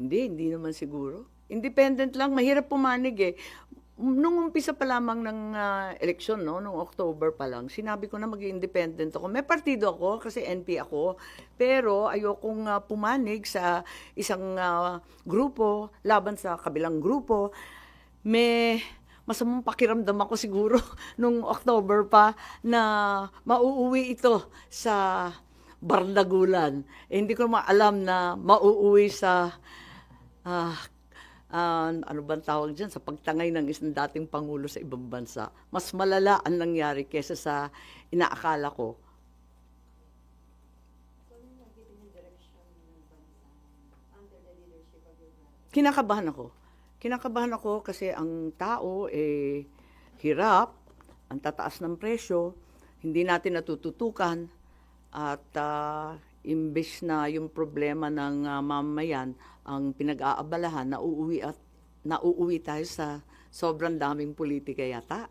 Hindi, hindi naman siguro. Independent lang, mahirap pumanig eh. Nung umpisa pa lamang ng ah, eleksyon, no, nung October pa lang, sinabi ko na maging independent ako. May partido ako kasi NP ako, pero ayokong ah, pumanig sa isang ah, grupo laban sa kabilang grupo. May masamang pakiramdam ako siguro nung October pa na mauuwi ito sa Bardagulan. Eh, hindi ko maalam na mauuwi sa ah, ah, ano bang tawag dyan, sa pagtangay ng isang dating Pangulo sa ibang bansa. Mas malala ang nangyari kesa sa inaakala ko. Kinakabahan ako. Kinakabahan ako kasi ang tao eh hirap, ang tataas ng presyo, hindi natin natututukan at ah, imbes na yung problema ng ah, mamamayan ang pinag-aabalahan, nauuwi at nauuwi tayo sa sobrang daming politika yata.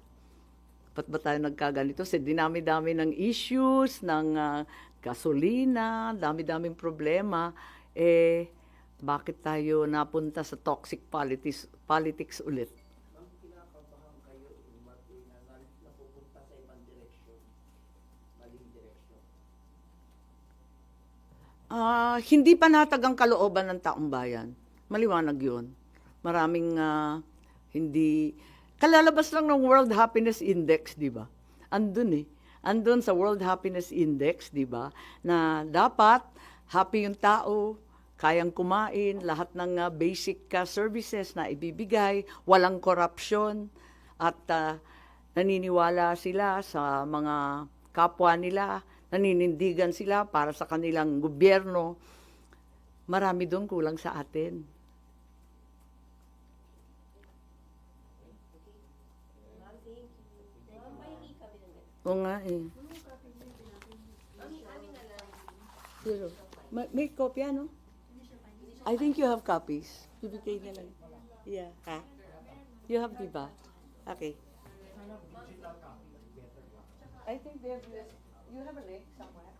Ba't ba tayo nagkaganito? Kasi dinami-dami ng issues, ng ah, gasolina, dami-daming problema. Eh, bakit tayo napunta sa toxic politics, politics ulit? Kinakabahan kayo in what way na na- napupunta sa ibang Ah, hindi panatag ang kalooban ng taong bayan. Maliwanag yun. Maraming ah, hindi... Kalalabas lang ng World Happiness Index, di ba? Andun eh. Andun sa World Happiness Index, di ba? Na dapat happy yung tao, kayang kumain, lahat ng ah, basic ah, services na ibibigay, walang korupsyon, at ah, naniniwala sila sa mga kapwa nila, naninindigan sila para sa kanilang gobyerno. Marami doon kulang sa atin. Oo nga eh. Zero. May, may kopya, no? I think you have copies. Bibigay na lang. Yeah. Ha? You have, di ba? Okay. I think they have. You have a link somewhere?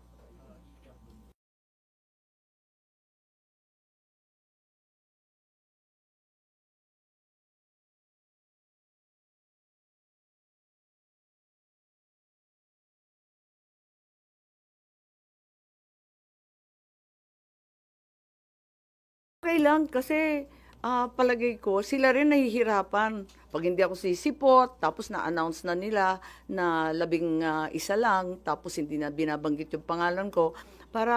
Okay lang kasi ah, palagay ko sila rin nahihirapan. Pag hindi ako sisipot, tapos na-announce na nila na labing ah, isa lang, tapos hindi na binabanggit yung pangalan ko, para